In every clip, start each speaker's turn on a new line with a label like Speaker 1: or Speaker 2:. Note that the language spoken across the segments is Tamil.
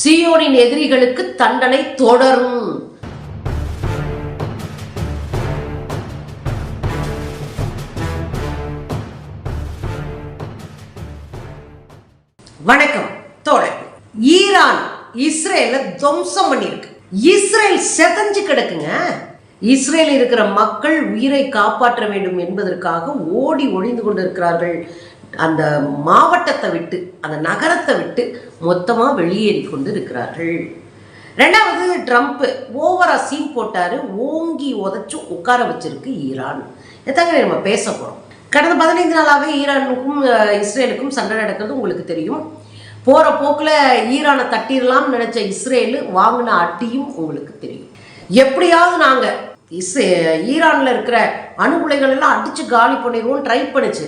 Speaker 1: சியோனின் எதிரிகளுக்கு தண்டனை தொடரும். வணக்கம் தோழர் ஈரான் இஸ்ரேல துவம்சம் பண்ணிருக்கு இஸ்ரேல் செதஞ்சு கிடக்குங்க. இஸ்ரேல் இருக்கிற மக்கள் உயிரை காப்பாற்ற வேண்டும் என்பதற்காக ஓடி ஒளிந்து கொண்டிருக்கிறார்கள். அந்த மாவட்டத்தை விட்டு அந்த நகரத்தை விட்டு மொத்தமாக வெளியேறி கொண்டு இருக்கிறார்கள் ரெண்டாவது ட்ரம்ப் ஓவரா சீன் போட்டாரு. ஓங்கி உதச்சு உட்கார வச்சிருக்கு ஈரான். எத்தங்க நம்ம பேச போகிறோம் கடந்த பதினைந்து நாளாகவே ஈரானுக்கும் இஸ்ரேலுக்கும் சண்டை நடக்கிறது உங்களுக்கு தெரியும். போகிற போக்கில் ஈரானை தட்டிடலாம்னு நினச்ச இஸ்ரேலு வாங்கின அட்டியும் உங்களுக்கு தெரியும். எப்படியாவது நாங்கள் இஸ் ஈரானில் இருக்கிற அணு உலைகள் எல்லாம் அடித்து காலி பண்ணிடுவோம் ட்ரை பண்ணுச்சு.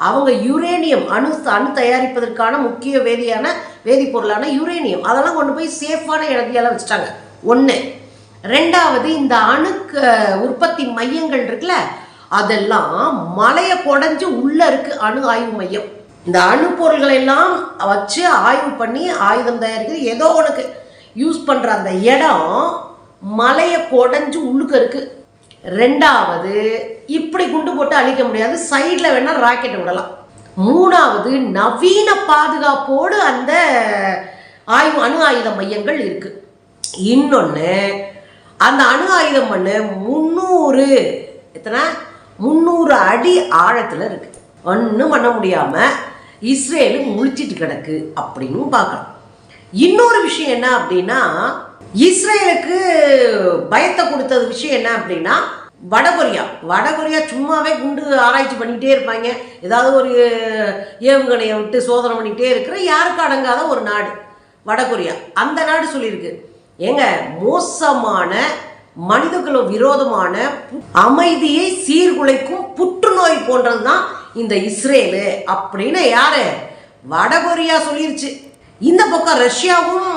Speaker 1: அவங்க யுரேனியம் அணு அணு தயாரிப்பதற்கான முக்கிய வேதியான வேதிப்பொருளான யுரேனியம் அதெல்லாம் கொண்டு போய் சேஃபான இடத்தையெல்லாம் வச்சுட்டாங்க. ஒன்று ரெண்டாவது இந்த அணுக்கு உற்பத்தி மையங்கள் இருக்குல்ல அதெல்லாம் மலையை குடஞ்சு உள்ளே இருக்கு அணு ஆய்வு மையம். இந்த அணு பொருள்களை எல்லாம் வச்சு ஆய்வு பண்ணி ஆயுதம் தயாரிக்கிறது ஏதோ உனக்கு யூஸ் பண்ணுற அந்த இடம் மலையை குடஞ்சு உள்ளுக்க இருக்குது ரெண்டாவது இப்படி குண்டு போட்டு அழிக்க முடியாது. சைடில் வேணால் ராக்கெட் விடலாம். மூணாவது நவீன பாதுகாப்போடு அந்த ஆயு அணு ஆயுத மையங்கள் இருக்குது இன்னொன்று அந்த அணு ஆயுதம் பண்ணு முந்நூறு எத்தனை? முந்நூறு அடி ஆழத்தில் இருக்குது ஒன்றும் பண்ண முடியாமல் இஸ்ரேலு முழிச்சிட்டு கிடக்கு அப்படின்னு பார்க்கலாம் இன்னொரு விஷயம் என்ன அப்படின்னா இஸ்ரேலுக்கு பயத்தை கொடுத்தது விஷயம் என்ன அப்படின்னா வடகொரியா வடகொரியா சும்மாவே குண்டு ஆராய்ச்சி பண்ணிக்கிட்டே இருப்பாங்க. ஏதாவது ஒரு ஏவுகணையை விட்டு சோதனை பண்ணிக்கிட்டே இருக்கிற யாருக்கு அடங்காத ஒரு நாடு? வடகொரியா அந்த நாடு சொல்லியிருக்கு. ஏங்க மோசமான மனிதகுல விரோதமான அமைதியை சீர்குலைக்கும் புற்றுநோய் போன்றது தான் இந்த இஸ்ரேலு அப்படின்னு யாரு? வடகொரியா சொல்லிருச்சு. இந்த பக்கம் ரஷ்யாவும்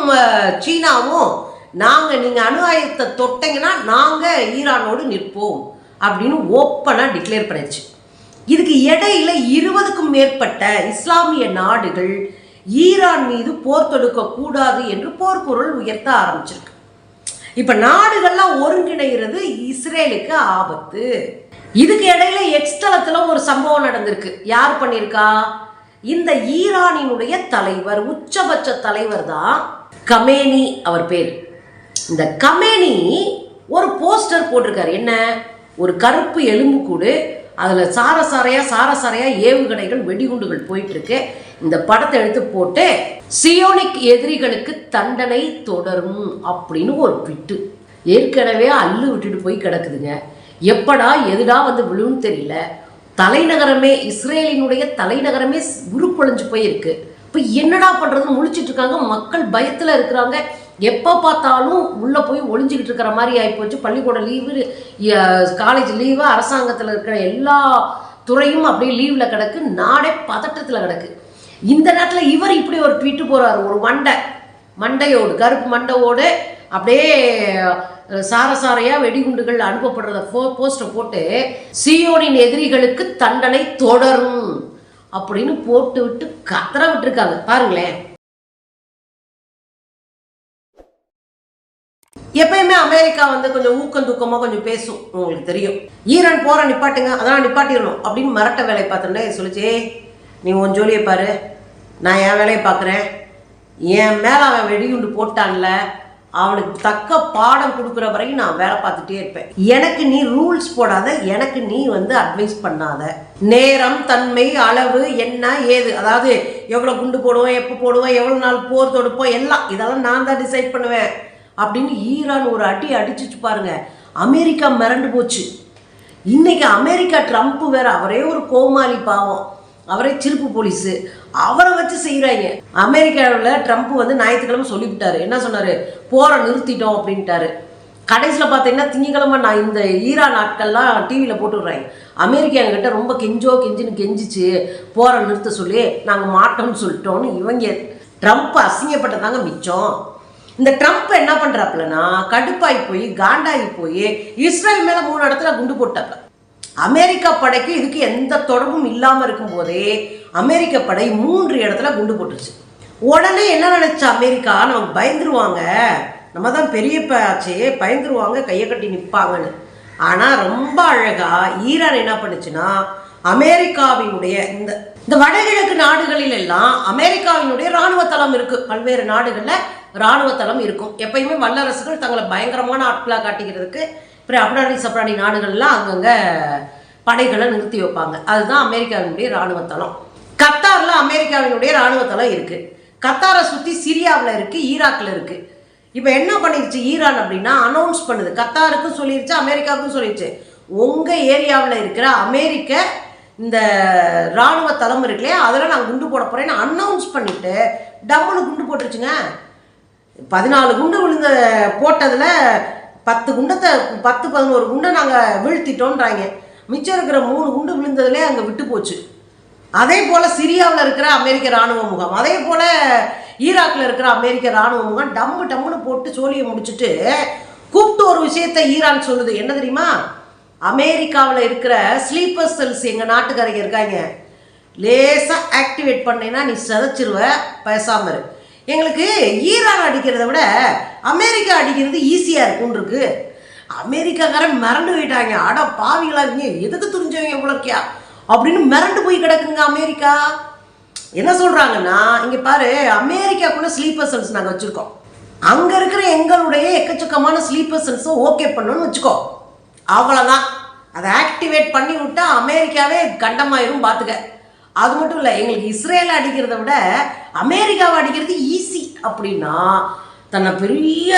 Speaker 1: சீனாவும் நாங்கள் நீங்கள் அணு ஆயுதத்தை தொட்டீங்கன்னா நாங்கள் ஈரானோடு நிற்போம் அப்படின்னு ஓப்பனாக டிக்ளேர் பண்ணிடுச்சு இதுக்கு இடையில இருபதுக்கும் மேற்பட்ட இஸ்லாமிய நாடுகள் ஈரான் மீது போர் தொடுக்க கூடாது என்று போர்க்குரல் உயர்த்த ஆரம்பிச்சிருக்கு. இப்ப நாடுகள்லாம் ஒருங்கிணைகிறது இஸ்ரேலுக்கு ஆபத்து. இதுக்கு இடையில எக்ஸ்தலத்துல ஒரு சம்பவம் நடந்திருக்கு. யார் பண்ணியிருக்கா? இந்த ஈரானினுடைய தலைவர் உச்சபட்ச தலைவர் தான் கமேனி அவர் பேர். இந்த கமேனி ஒரு போஸ்டர் போட்டிருக்காரு. என்ன? ஒரு கருப்பு எலும்புக்கூடு அதில் சாரசாரையா சாரசாரையா ஏவுகணைகள் வெடிகுண்டுகள் போயிட்டு இருக்கு இந்த படத்தை எடுத்து போட்டு சியோனிக் எதிரிகளுக்கு தண்டனை தொடரும் அப்படின்னு ஒரு பிட்டு ஏற்கனவே அள்ளு விட்டுட்டு போய் கிடக்குதுங்க. எப்படா எதுடா வந்து விழுன்னு தெரியல. தலைநகரமே இஸ்ரேலினுடைய தலைநகரமே உருப்பொழிஞ்சு போயிருக்கு. இப்போ என்னடா பண்ணுறது முழிச்சிட்டு இருக்காங்க. மக்கள் பயத்தில் இருக்கிறாங்க. எப்போ பார்த்தாலும் உள்ளே போய் ஒளிஞ்சிக்கிட்டு இருக்கிற மாதிரி ஆகிப்போச்சு பள்ளிக்கூடம் லீவு காலேஜ் லீவு அரசாங்கத்தில் இருக்கிற எல்லா துறையும் அப்படியே லீவில் கிடக்கு. நாடே பதட்டத்தில் கிடக்கு. இந்த நேரத்தில் இவர் இப்படி ஒரு ட்வீட்டு போகிறார் ஒரு மண்டை. மண்டையோடு கருப்பு மண்டையோடு அப்படியே சார சாரையாக வெடிகுண்டுகள் அனுப்பப்படுறத போ போஸ்டர் போட்டு சியோனின் எதிரிகளுக்கு தண்டனை தொடரும் அப்படின்னு போட்டு விட்டு கத்தர விட்டுருக்காங்க. பாருங்களேன். எப்பயுமே அமெரிக்கா வந்து கொஞ்சம் ஊக்கம் தூக்கமாக கொஞ்சம் பேசும். உங்களுக்கு தெரியும். ஈரான் போற நிப்பாட்டுங்க அதெல்லாம் நிப்பாட்டிடணும் அப்படின்னு மரட்ட வேலையை பார்த்தோன்னே சொல்லிச்சு நீ உன் ஜோலியை பாரு. நான் என் வேலையை பார்க்குறேன். என் மேலே அவன் வெடிகுண்டு போட்டான்ல. அவனுக்கு தக்க பாடம் கொடுக்குற வரைக்கும் நான் வேலை பார்த்துட்டே இருப்பேன். எனக்கு நீ ரூல்ஸ் போடாத எனக்கு நீ வந்து அட்வைஸ் பண்ணாத. நேரம் தன்மை அளவு என்ன ஏது அதாவது எவ்வளோ குண்டு போடுவோம் எப்போ போடுவோம் எவ்வளோ நாள் போர் தொடுப்போம் எல்லாம் இதெல்லாம் நான் தான் டிசைட் பண்ணுவேன். அப்படின்னு ஈரான் ஒரு அடி அடிச்சிச்சு பாருங்க. அமெரிக்கா மிரண்டு போச்சு. இன்னைக்கு அமெரிக்கா ட்ரம்ப் வேற அவரே ஒரு கோமாளி பாவம். அவரே சிரிப்பு போலீஸு. அவரை வச்சு செய்கிறாங்க அமெரிக்காவில் ட்ரம்ப் வந்து ஞாயிற்றுக்கிழமை சொல்லிவிட்டாரு. என்ன சொன்னார்? போரை நிறுத்திட்டோம் அப்படின்ட்டாரு. கடைசியில் பார்த்தீங்கன்னா திங்கக்கிழமை நான் இந்த ஈரான் நாட்கள்லாம் டிவியில் போட்டுடுறாங்க அமெரிக்கா என்கிட்ட ரொம்ப கெஞ்சோ கெஞ்சின்னு கெஞ்சிச்சு. போரை நிறுத்த சொல்லி நாங்கள் மாட்டோம்னு சொல்லிட்டோன்னு இவங்க. ட்ரம்ப் அசிங்கப்பட்டதாங்க மிச்சம். இந்த ட்ரம்ப் என்ன பண்ணுறாப்புலன்னா கடுப்பாகி போய் காண்டாகி போய் இஸ்ரேல் மேலே மூணு இடத்துல குண்டு போட்டாப்ல அமெரிக்கா படைக்கு இதுக்கு எந்த தொடர்பும் இல்லாமல் இருக்கும்போதே அமெரிக்க படை மூன்று இடத்துல குண்டு போட்டுருச்சு. உடனே என்ன நினச்சா அமெரிக்கா நமக்கு பயந்துருவாங்க. நம்ம தான் பெரிய ஆச்சே பயந்துருவாங்க கையை கட்டி நிற்பாங்கன்னு ஆனால் ரொம்ப அழகாக ஈரான் என்ன பண்ணுச்சுன்னா அமெரிக்காவினுடைய இந்த இந்த வடகிழக்கு நாடுகளில் எல்லாம் அமெரிக்காவினுடைய ராணுவ தளம் இருக்குது பல்வேறு நாடுகளில் ராணுவ தளம் இருக்கும். எப்பயுமே வல்லரசுகள் தங்களை பயங்கரமான ஆட்களாக காட்டிக்கிறதுக்கு அப்புறம் அப்ராணி சப்ராணி நாடுகள்லாம் அங்கங்கே படைகளை நிறுத்தி வைப்பாங்க. அதுதான் அமெரிக்காவினுடைய இராணுவ தளம். கத்தாரில் அமெரிக்காவினுடைய இராணுவ தளம் இருக்குது கத்தாரை சுற்றி சிரியாவில் இருக்குது ஈராக்கில் இருக்குது இப்போ என்ன பண்ணிருச்சு ஈரான் அப்படின்னா அனௌன்ஸ் பண்ணுது. கத்தாருக்கும் சொல்லிருச்சு அமெரிக்காவுக்கும் சொல்லிருச்சு. உங்கள் ஏரியாவில் இருக்கிற அமெரிக்க இந்த ராணுவ தளம் இருக்கு இல்லையா? நான் குண்டு போட போகிறேன்னு அனௌன்ஸ் பண்ணிட்டு டம்முன்னு குண்டு போட்டுருச்சுங்க. பதினாலு குண்டு விழுந்த போட்டதில் பத்து குண்டத்தை பத்து பதினோரு குண்டை நாங்கள் வீழ்த்திட்டோன்றாங்க. மிச்சம் இருக்கிற மூணு குண்டு விழுந்ததுலே அங்கே விட்டு போச்சு. அதே போல் சிரியாவில் இருக்கிற அமெரிக்க ராணுவ முகாம் அதே போல் ஈராக்கில் இருக்கிற அமெரிக்க ராணுவ முகாம் டம்மு டம்முன்னு போட்டு சோழியை முடிச்சுட்டு கூப்பிட்டு ஒரு விஷயத்தை ஈரான் சொல்லுது. என்ன தெரியுமா? அமெரிக்காவில் இருக்கிற ஸ்லீப்பர் செல்ஸ் எங்கள் நாட்டுக்காரங்க இருக்காங்க. லேசாக ஆக்டிவேட் பண்ணேன்னா நீ சிதைச்சிருவ பேசாமல் இரு. எங்களுக்கு ஈரான் அடிக்கிறத விட அமெரிக்கா அடிக்கிறது ஈஸியாக இருக்குன்றிருக்கு அமெரிக்காக்காரன் மிரண்டு போயிட்டாங்க. அட பாவிகளா இவங்க எதுக்கு துணிஞ்சவங்க இவ்வளோ அப்படின்னு மிரண்டு போய் கிடக்குங்க அமெரிக்கா. என்ன சொல்கிறாங்கன்னா இங்கே பாரு அமெரிக்காக்குள்ளே ஸ்லீப்பர் செல்ஸ் நாங்கள் வச்சுருக்கோம். அங்கே இருக்கிற எங்களுடைய எக்கச்சக்கமான ஸ்லீப்பர் செல்ஸை ஓகே பண்ணணும்னு வச்சுக்கோ. அவ்வளோதான் அதை ஆக்டிவேட் பண்ணி விட்டா அமெரிக்காவே கண்டமாயிரும் பார்த்துக்க அது மட்டும் இல்லை எங்களுக்கு இஸ்ரேலை அடிக்கிறத விட அமெரிக்காவை அடிக்கிறது ஈஸி அப்படின்னா தன்னை பெரிய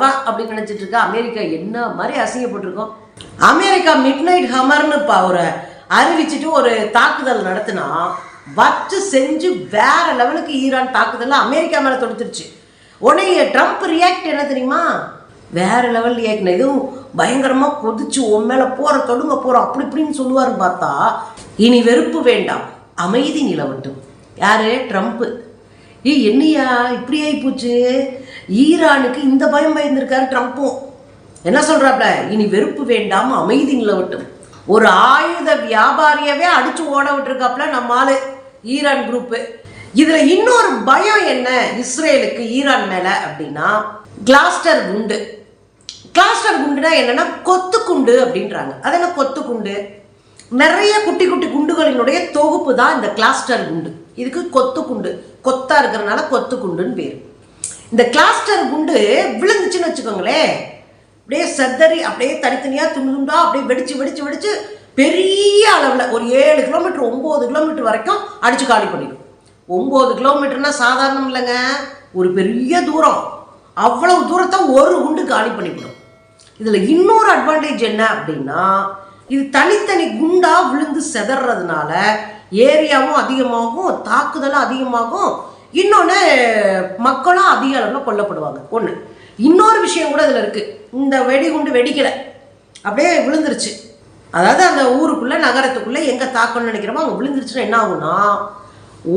Speaker 1: வா அப்படின்னு நினச்சிட்டு இருக்கா அமெரிக்கா என்ன மாதிரி அசிங்கப்பட்டிருக்கோம். அமெரிக்கா மிட் நைட் ஹமர்னு இப்போ ஒரு அறிவிச்சிட்டு ஒரு தாக்குதல் நடத்தினா வச்சு செஞ்சு வேற லெவலுக்கு ஈரான் தாக்குதல் அமெரிக்கா மேலே தொடுத்துருச்சு. உடனே ட்ரம்ப் ரியாக்ட் என்ன தெரியுமா? வேற லெவல் ரியாக்ட் இதுவும் பயங்கரமாக கொதிச்சு உன் மேலே போகிற தொடுங்க போகிறோம் அப்படி இப்படின்னு சொல்லுவாருன்னு பார்த்தா இனி வெறுப்பு வேண்டாம். அமைதி நிலவட்டும். யாரு? ட்ரம்ப்பு ஏ என்னையா? இப்படி ஆகிப்போச்சு ஈரானுக்கு இந்த பயம் பயந்துருக்காரு ட்ரம்ப்பும் என்ன சொல்கிறாப்ல இனி வெறுப்பு வேண்டாம் அமைதி நிலவட்டும். ஒரு ஆயுத வியாபாரியவே அடித்து ஓட விட்டுருக்காப்புல நம்ம ஆளு ஈரான் குரூப்பு இதில் இன்னொரு பயம் என்ன இஸ்ரேலுக்கு ஈரான் மேலே அப்படின்னா கிளாஸ்டர் குண்டு. கிளாஸ்டர் குண்டுனா என்னன்னா கொத்து குண்டு அப்படின்றாங்க. அது என்ன கொத்து குண்டு நிறைய குட்டி குட்டி குண்டுகளினுடைய தொகுப்பு தான் இந்த கிளாஸ்டர் குண்டு. இதுக்கு கொத்து குண்டு. கொத்தா இருக்கிறனால கொத்து குண்டுன்னு பேர். இந்த கிளாஸ்டர் குண்டு விழுந்துச்சுன்னு வச்சுக்கோங்களேன். அப்படியே செதறி அப்படியே தனித்தனியாக துண்டு துண்டா அப்படியே வெடிச்சு வெடிச்சு வெடிச்சு பெரிய அளவில் ஒரு ஏழு கிலோமீட்டர் ஒம்பது கிலோமீட்டர் வரைக்கும் அடிச்சு காலி பண்ணிடும். ஒம்பது கிலோமீட்டர்னா சாதாரணம் இல்லைங்க. ஒரு பெரிய தூரம். அவ்வளவு தூரத்தை ஒரு குண்டு காலி பண்ணிவிடும். இதில் இன்னொரு அட்வான்டேஜ் என்ன அப்படின்னா இது தனித்தனி குண்டா விழுந்து செதறதுனால ஏரியாவும் அதிகமாகும் தாக்குதலும் அதிகமாகும். இன்னொன்று மக்களும் அதிக அளவில் கொல்லப்படுவாங்க. ஒன்று இன்னொரு விஷயம் கூட இதில் இருக்குது இந்த வெடிகுண்டு வெடிக்கலை. அப்படியே விழுந்துருச்சு. அதாவது அந்த ஊருக்குள்ளே நகரத்துக்குள்ளே எங்கே தாக்கணும்னு நினைக்கிறோமோ அங்கே விழுந்துருச்சுன்னா என்ன ஆகும்னா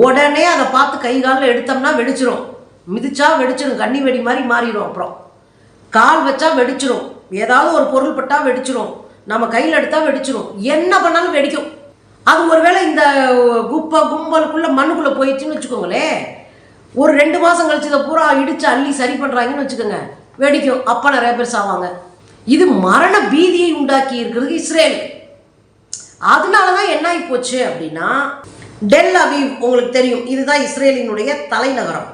Speaker 1: உடனே அதை பார்த்து கை காலில் எடுத்தோம்னா வெடிச்சிரும். மிதிச்சா வெடிச்சிடும் கன்னி வெடி மாதிரி மாறிடும் அப்புறம். கால் வச்சா வெடிச்சிரும். ஏதாவது ஒரு பொருள் பட்டால் வெடிச்சிரும். நம்ம கையில் எடுத்தால் வெடிச்சிடும் என்ன பண்ணாலும் வெடிக்கும். அது ஒருவேளை இந்த குப்பை கும்பலுக்குள்ளே மண்ணுக்குள்ளே போயிடுச்சுன்னு வச்சுக்கோங்களேன். ஒரு ரெண்டு மாதம் கழிச்சு இதை பூரா இடித்து அள்ளி சரி பண்ணுறாங்கன்னு வச்சுக்கோங்க. வெடிக்கும். அப்போ நிறைய பேர் சாவாங்க. இது மரண பீதியை உண்டாக்கி இருக்கிறது இஸ்ரேல். அதனால தான் என்ன ஆகி போச்சு அப்படின்னா டெல் அவீவ் உங்களுக்கு தெரியும். இதுதான் இஸ்ரேலினுடைய தலைநகரம்.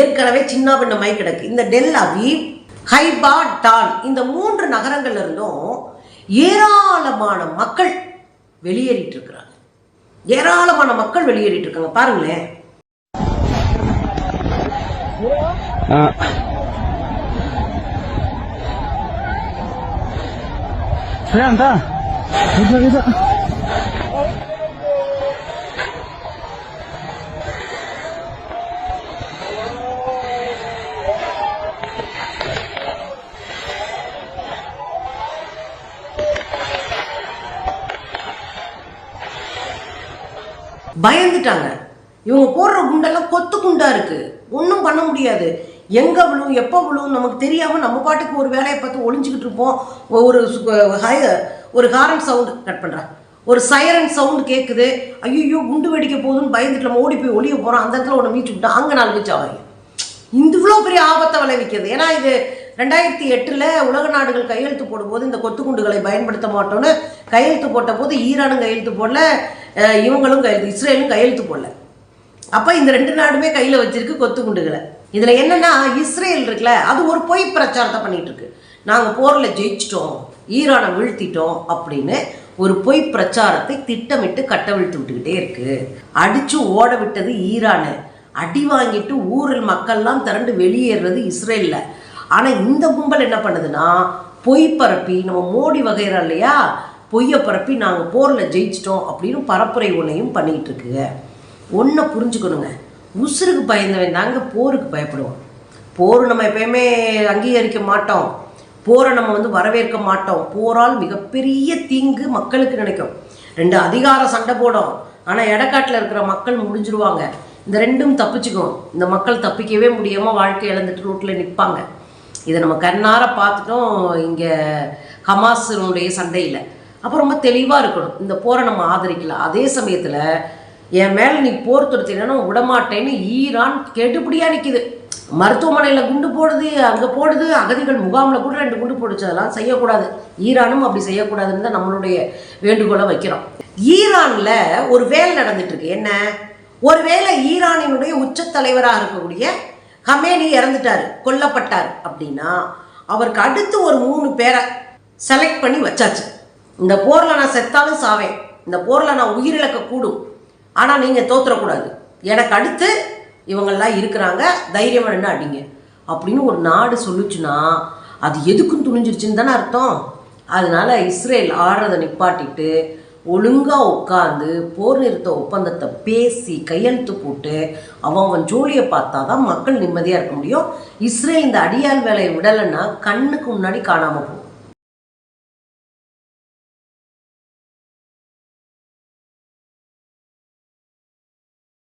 Speaker 1: ஏற்கனவே சின்ன பின்ன மை கிடக்கு. இந்த டெல் அவீவ் ஹைபா டான் இந்த மூன்று நகரங்கள்ல இருந்தும் ஏராளமான மக்கள் வெளியேறிட்டு இருக்கிறாங்க ஏராளமான மக்கள் வெளியேறிட்டு இருக்காங்க பாருங்களேன்
Speaker 2: 아.
Speaker 1: பயந்துட்டாங்க. இவங்க போடுற குண்டெல்லாம் கொத்து குண்டா இருக்கு. ஒன்றும் பண்ண முடியாது. எங்க விழும் எப்போ விழும் நமக்கு தெரியாம நம்ம பாட்டுக்கு ஒரு வேலையை பார்த்து ஒளிஞ்சுக்கிட்டு இருப்போம். ஒரு ஹய ஒரு ஹாரன் சவுண்டு கட் பண்றேன் ஒரு சைரன் சவுண்டு கேட்குது ஐயோ குண்டு வெடிக்க போகுதுன்னு பயந்துட்டு நம்ம ஓடி போய் ஒளிய போகிறோம் அந்த இடத்துல ஒன்று மீச்சு விட்டா அங்கே நாலு மீச்சு ஆவாங்க. இந்த இவ்வளோ பெரிய ஆபத்தை விளைவிக்கிறது. ஏன்னா இது ரெண்டாயிரத்தி எட்டில் உலக நாடுகள் கையெழுத்து போடும்போது இந்த கொத்துக்குண்டுகளை பயன்படுத்த மாட்டோம்னு கையெழுத்து போட்ட போது ஈரானும் கையெழுத்து போடல. இவங்களும் கையெழுத்து இஸ்ரேலும் கையெழுத்து போடல. அப்போ இந்த ரெண்டு நாடுமே கையில் வச்சிருக்கு கொத்துக்குண்டுகளை இதில் என்னென்னா இஸ்ரேல் இருக்குல்ல அது ஒரு பொய் பிரச்சாரத்தை பண்ணிகிட்டு இருக்கு. நாங்கள் போரில் ஜெயிச்சிட்டோம் ஈரானை வீழ்த்திட்டோம் அப்படின்னு ஒரு பொய் பிரச்சாரத்தை திட்டமிட்டு கட்டவிழ்த்து விட்டுக்கிட்டே இருக்கு. அடித்து ஓட விட்டது ஈரானு. அடி வாங்கிட்டு ஊரில் மக்கள்லாம் திரண்டு வெளியேறது இஸ்ரேலில். ஆனால் இந்த கும்பல் என்ன பண்ணுதுன்னா பொய் பரப்பி நம்ம மோடி வகைரா இல்லையா? பொய்யை பரப்பி நாங்கள் போரில் ஜெயிச்சிட்டோம் அப்படின்னு பரப்புரை ஒன்றையும் பண்ணிக்கிட்டு இருக்குங்க. ஒன்றை புரிஞ்சுக்கணுங்க. உசுருக்கு பயந்தவன் தாங்க போருக்கு பயப்படுவோம் போர் நம்ம எப்பயுமே அங்கீகரிக்க மாட்டோம். போரை நம்ம வந்து வரவேற்க மாட்டோம். போரால் மிகப்பெரிய தீங்கு மக்களுக்கு நினைக்கும். ரெண்டு அதிகார சண்டை போடும். ஆனால் இடக்காட்டில் இருக்கிற மக்கள் முடிஞ்சிருவாங்க. இந்த ரெண்டும் தப்பிச்சுக்கும். இந்த மக்கள் தப்பிக்கவே முடியாமல் வாழ்க்கை இழந்துட்டு ரோட்டில் நிற்பாங்க இதை நம்ம கண்ணார பார்த்துட்டோம். இங்கே ஹமாஸினுடைய சண்டையில். அப்போ ரொம்ப தெளிவாக இருக்கணும். இந்த போரை நம்ம ஆதரிக்கலாம் அதே சமயத்தில் என் மேலே நீ போர் தொடுத்தீங்கன்னா விடமாட்டேன்னு ஈரான் கெடுபடியாக நிற்கிது மருத்துவமனையில் குண்டு போடுது அங்கே போடுது அகதிகள் முகாமில் கூட ரெண்டு குண்டு போடுச்சு அதெல்லாம் செய்யக்கூடாது. ஈரானும் அப்படி செய்யக்கூடாதுன்னு தான் நம்மளுடைய வேண்டுகோளை வைக்கிறோம். ஈரானில் ஒரு வேலை நடந்துட்டுருக்கு. என்ன? ஒருவேளை ஈரானினுடைய உச்சத்தலைவராக இருக்கக்கூடிய ஹமேனி இறந்துட்டாரு கொல்லப்பட்டார் அப்படின்னா அவருக்கு அடுத்து ஒரு மூணு பேரை செலக்ட் பண்ணி வச்சாச்சு. இந்த போரில் நான் செத்தாலும் சாவேன். இந்த போரில் நான் உயிரிழக்க கூடும். ஆனால் நீங்கள் தோத்துறக்கூடாது. எனக்கு அடுத்து இவங்கெல்லாம் இருக்கிறாங்க. தைரியம் என்ன அடிங்க. அப்படின்னு ஒரு நாடு சொல்லுச்சுன்னா அது எதுக்கும் துணிஞ்சிருச்சுன்னு தானே அர்த்தம். அதனால இஸ்ரேல் ஆடுறதை நிப்பாட்டிட்டு ஒழுங்காக உட்காந்து போர் நிறுத்த ஒப்பந்தத்தை பேசி கையெழுத்து போட்டு அவன் அவன் ஜோலியை பார்த்தா தான் மக்கள் நிம்மதியாக இருக்க முடியும். இஸ்ரேல் இந்த அடியால் வேலையை விடலைன்னா கண்ணுக்கு முன்னாடி காணாமல் போகும்.